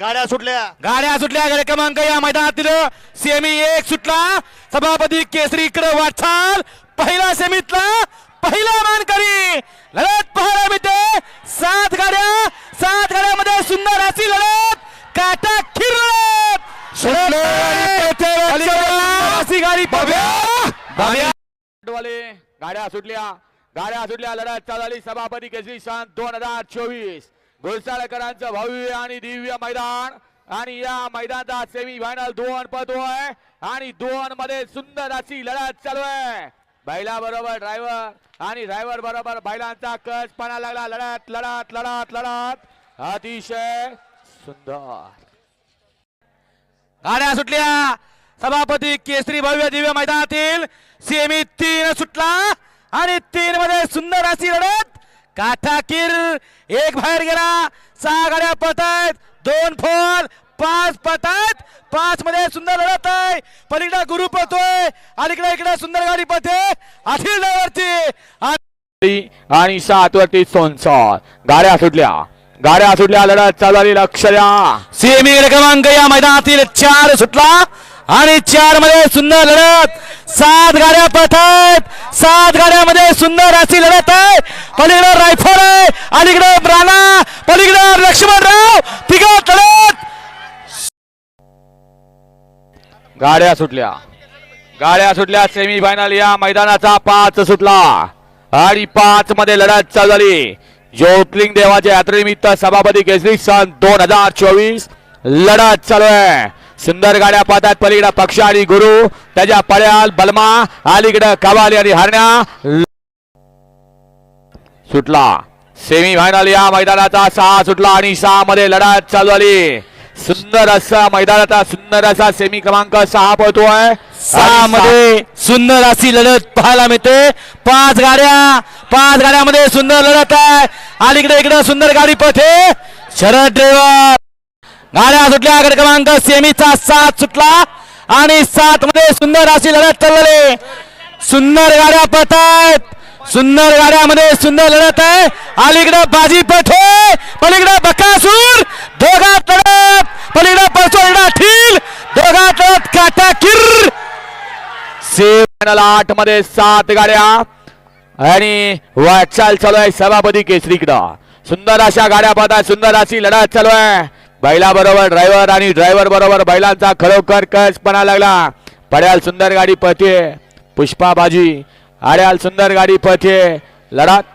गाड्या सुटल्या. गाड्या सुटल्या. गाड्या क्रमांक या मैदानातील सेमी एक सुटला. सभापती केसरी इकडे वाटचाल. पहिला सेमीतला पहिला मानकरी. लढत पाहायला मिळते. सात गाड्या. सात गाड्यामध्ये सुंदर अशी लढत. काटा अशी गाडी भव्या वाले गाड्या सुटल्या. गाड्या सुटल्या. लढत चालली सभापती केसरी सन दोन हजार चोवीस. घोसाळकरांचं भव्य आणि दिव्य मैदान. आणि या मैदानाचा सेमी फायनल दोन पदोय आणि दोन मध्ये सुंदर अशी लढत चालू आहे. बैला बरोबर ड्रायव्हर आणि ड्रायव्हर बरोबर बैलांचा कस पणा लागला. लढत लढत लढत लढत. अतिशय सुंदर. गाड्या सुटल्या. सभापती केसरी भव्य दिव्य मैदानातील सेमी तीन सुटला. आणि तीन मध्ये सुंदर अशी लढत. काठाकीर एक बाहेर गेला. सहा गाड्या पळत आहेत दोन फोन पाच पळत आहेत पाच मध्ये सुंदर लढत आहे. पलीकडे गुरु पळतोय. अलीकडे इकडे सुंदर गाडी पळते. अखिल ड्रायव्हरची. आणि सात वरती सोनसॉर. गाड्या सुटल्या. गाड्या सुटल्या. लढत चालू झाली. लक्ष द्या. सेमी क्रमांक या मैदानातील चार सुटला. आणि चारमध्ये सुंदर लढत. सात गाड्या पळत आहेत सात गाड्यामध्ये सुंदर अशी लढत आहे. पलीकडे रायफल आहे अलीकडे राणा पलीकडे लक्ष्मणराव तिघा तळत गाड्या सुटल्या. गाड्या सुटल्या सेमी फायनल या मैदानाचा पाच सुटला. आणि पाच मध्ये लढत चालू झाली. ज्योतलिंग देवाच्या यात्रेनिमित्त सभापती केसरी सन दोन हजार चोवीस लढत चालू आहे. सुंदर गाड्या पाहतात पलीकडे पक्ष आणि गुरु. त्याच्या पड्याल बलमा अलीकडे कवाली आणि हरण्या. सुटला. सेमी फायनल या मैदानाचा सहा सुटला आणि सहा मध्ये लढत चालू झाली. सुंदर असा मैदानाचा सुंदर असा सेमी क्रमांक सहा पळतोय. सहा मध्ये सुंदर अशी लढत पाहायला मिळते. पाच गाड्या पाच गाड्यामध्ये सुंदर लढत आहे. अलीकडे इकडे सुंदर गाडी पथे. शरद ड्रायव्हर. गाड्या सुटल्या गट क्रमांक सेमीचा सात सुटला. आणि सात मध्ये सुंदर अशी लढत चाललेली सुंदर गाड्या पळत आहेत सुंदर गाड्यामध्ये सुंदर लढत आहे. अलीकडे बाजी पठे पलीकडे बकासूर दोघा तडप पलीकडे परसोडा ठील दोघा तडप काटा किर. सेमी आठमध्ये सात गाड्या आणि वाटचाल चालू आहे सभापती केसरीकडं. सुंदर अशा गाड्या पाहतात सुंदर अशी लढत चालू आहे. बैला बरोबर ड्रायव्हर आणि ड्रायव्हर बरोबर बैलांचा खरोखर कसपणा लागला. पड्याल सुंदर गाडी पळते पुष्पा बाजी आड्याल सुंदर गाडी पळते लढत